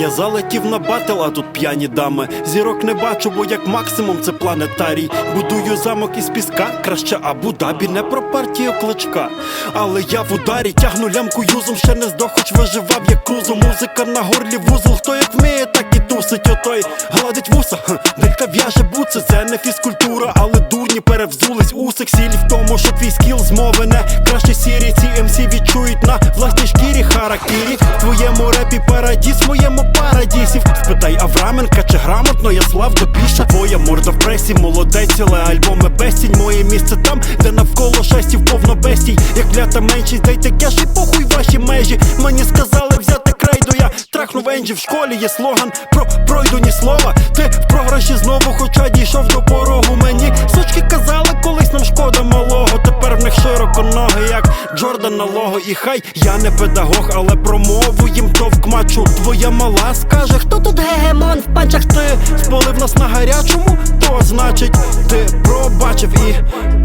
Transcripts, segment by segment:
Я залетів на батл, а тут п'яні дами. Зірок не бачу, бо як максимум це планетарій. Будую замок із піска, краще Абу-Дабі, не про партію кличка. Але я в ударі тягну лямку юзом, ще не здох, хоч виживав як крузо. Музика на горлі вузол. Хто як вміє, так і тусить отой. Гладить вуса, делька в'яже буци, це не фізкультура, але дурні перевзулись усик сіль в тому, що твій скіл змови не краще сірі. Ці МС відчують на власній шкірі характері. В твоєму репі парадіс, моєму парадісів. Спитай Авраменка, чи грамотно я слав до більше. Твоя морда в пресі, молодець, але альбоми безцінь. Моє місце там, де навколо шестів повно безстій. Як клята меншість, дайте кеш і похуй ваші межі. Мені сказали взяти крейду, я трахнув Енджі в школі, є слоган про пройду ні слова. Ти в програші знову, хоча дійшов до порогу. В ноги, як Джордан на лого. І хай я не педагог, але промову їм товк мачу. Твоя мала скаже, хто тут гегемон в панчах ти спалив нас на гарячому, то значить ти пробачив і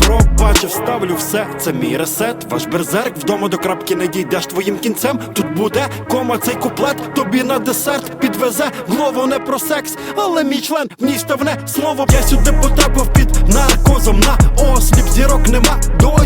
пробачив. Ставлю все, це мій ресет. Ваш берзерк вдома до крапки не дійдеш твоїм кінцем. Тут буде кома цей куплет, тобі на десерт підвезе голову не про секс, але мій член в ній ставне слово. Я сюди потрапив під наркозом на осліп. Зірок нема досі,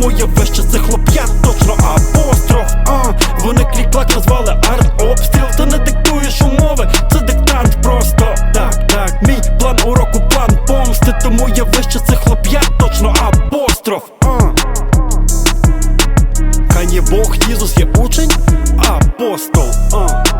тому я вище цих хлоп'ят точно апостроф. А вони клік-клак назвали арт-обстріл. Ти не диктуєш умови, це диктант просто. Так, так, мій план уроку, план помсти, тому я вище цих хлоп'ят точно апостроф. А. Канє Бог, Єсус є учень, апостол. А.